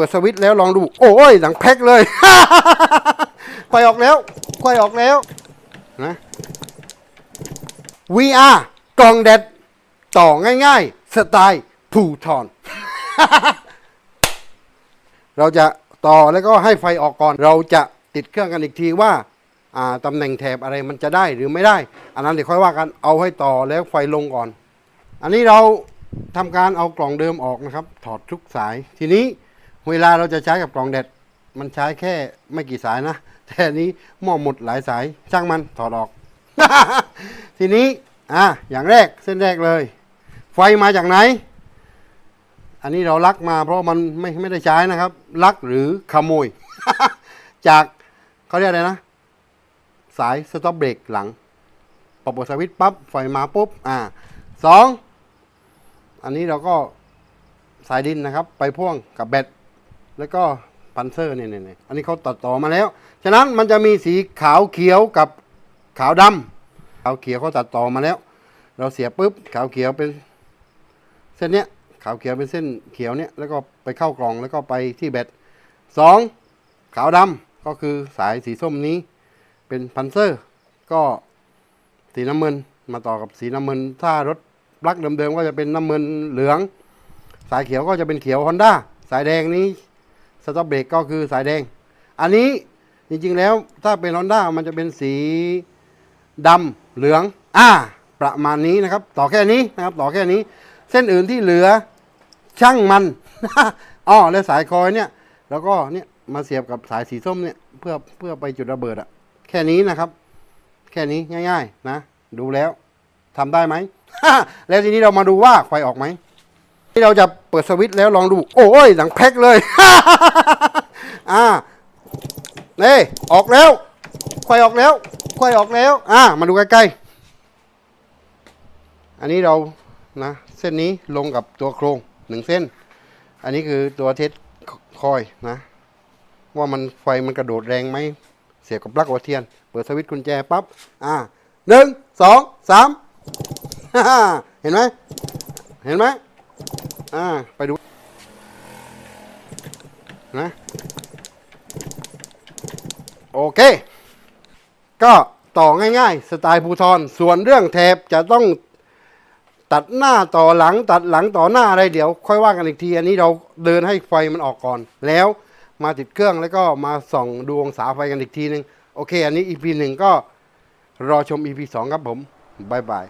ปิดสวิตแล้วลองดู โอ้ยหลังแพ็คเลยไฟออกแล้วไฟออกแล้วนะ VR กล่องเด็ดต่อง่ายๆ สไตล์ภูทรเราจะต่อแล้วก็ให้ไฟออกก่อน เราจะติดเครื่องกันอีกทีว่าตำแหน่งแถบอะไรมันจะได้หรือไม่ได้ อันนั้นเดี๋ยวค่อยว่ากันเอาให้ต่อแล้วไฟลงก่อน อันนี้เราทำการเอากล่องเดิมออกนะครับ ถอดทุกสายทีนี้ เวลาเราจะใช้กับกล่องเด็ดมันใช้แค่ไม่กี่สายนะ แต่อันนี้หม้อหมดหลายสายช่างมันถอดออก ทีนี้อะอย่างแรกเส้นแรกเลย ไฟมาจากไหน อันนี้เราลักมาเพราะมันไม่ไม่ได้ใช้นะครับ ลักหรือขโมย จากเขาเรียกอะไรนะ สายสต็อปเบรกหลังปรับสวิตปั๊บไฟมาปุ๊บอ่าสองอันนี้เราก็สายดินนะครับ ไปพ่วงกับแบต แล้วก็พันเซอร์เนี่ยเนี่ยเนี่ยอันนี้เขาตัดต่อมาแล้ว ฉะนั้นมันจะมีสีขาวเขียวกับขาวดำขาวเขียวเขาตัดต่อมาแล้ว เราเสียบปุ๊บขาวเขียวเป็นเส้นเนี้ยขาวเขียวเป็นเส้นเขียวเนี้ยแล้วก็ไปเข้ากล่องแล้วก็ไปที่แบตสองขาวดำก็คือสายสีส้มนี้เป็นพันเซอร์ ก็สีน้ำเงินมาต่อกับสีน้ำเงินถ้ารถปลั๊กเดิมๆก็จะเป็นน้ำเงินเหลือง สายเขียวก็จะเป็นเขียวฮอนด้าสายแดงนี้ สต็อปเบรกก็คือสายแดง อันนี้จริงๆแล้วถ้าเป็นฮอนด้ามันจะเป็นสีดำเหลืองอ่าประมาณนี้นะครับ ต่อแค่นี้นะครับ ต่อแค่นี้ เส้นอื่นที่เหลือช่างมันอ๋อแล้วสายคอยเนี่ย แล้วก็เนี่ยมาเสียบกับสายสีส้มเนี่ยเพื่อเพื่อไปจุดระเบิดอะแค่นี้นะครับ แค่นี้ง่าย ๆ นะ ดูแล้วทำได้ไหมแล้วทีนี้เรามาดูว่าไฟออกไหม ที่เราจะเปิดสวิตช์แล้วลองดู โอ้ยหลังแพ็คเลย อ่าเน่ออกแล้วไฟออกแล้วไฟออกแล้ว อ่า มาดูใกล้ๆ อันนี้เรานะเส้นนี้ลงกับตัวโครงหนึ่งเส้น อันนี้คือตัวเทสคอยนะ ว่ามันไฟมันกระโดดแรงไหมเสียบกับปลั๊กหัวเทียน เปิดสวิตช์กุญแจปั๊บ อ่าหนึ่งสองสามเห็นไหมเห็นไหม อ่า ไปดู นะ โอเค ก็ต่อง่ายๆ สไตล์ภูทร ส่วนเรื่องแถบจะต้องตัดหน้าต่อหลังตัดหลังต่อหน้าอะไรเดี๋ยว ค่อยว่ากันอีกที อันนี้เราเดินให้ไฟมันออกก่อน แล้วมาติดเครื่องแล้วก็มาส่องดูองศาไฟกันอีกทีหนึ่งโอเค อันนี้ EP หนึ่งก็รอชม EP สองครับผมบายบาย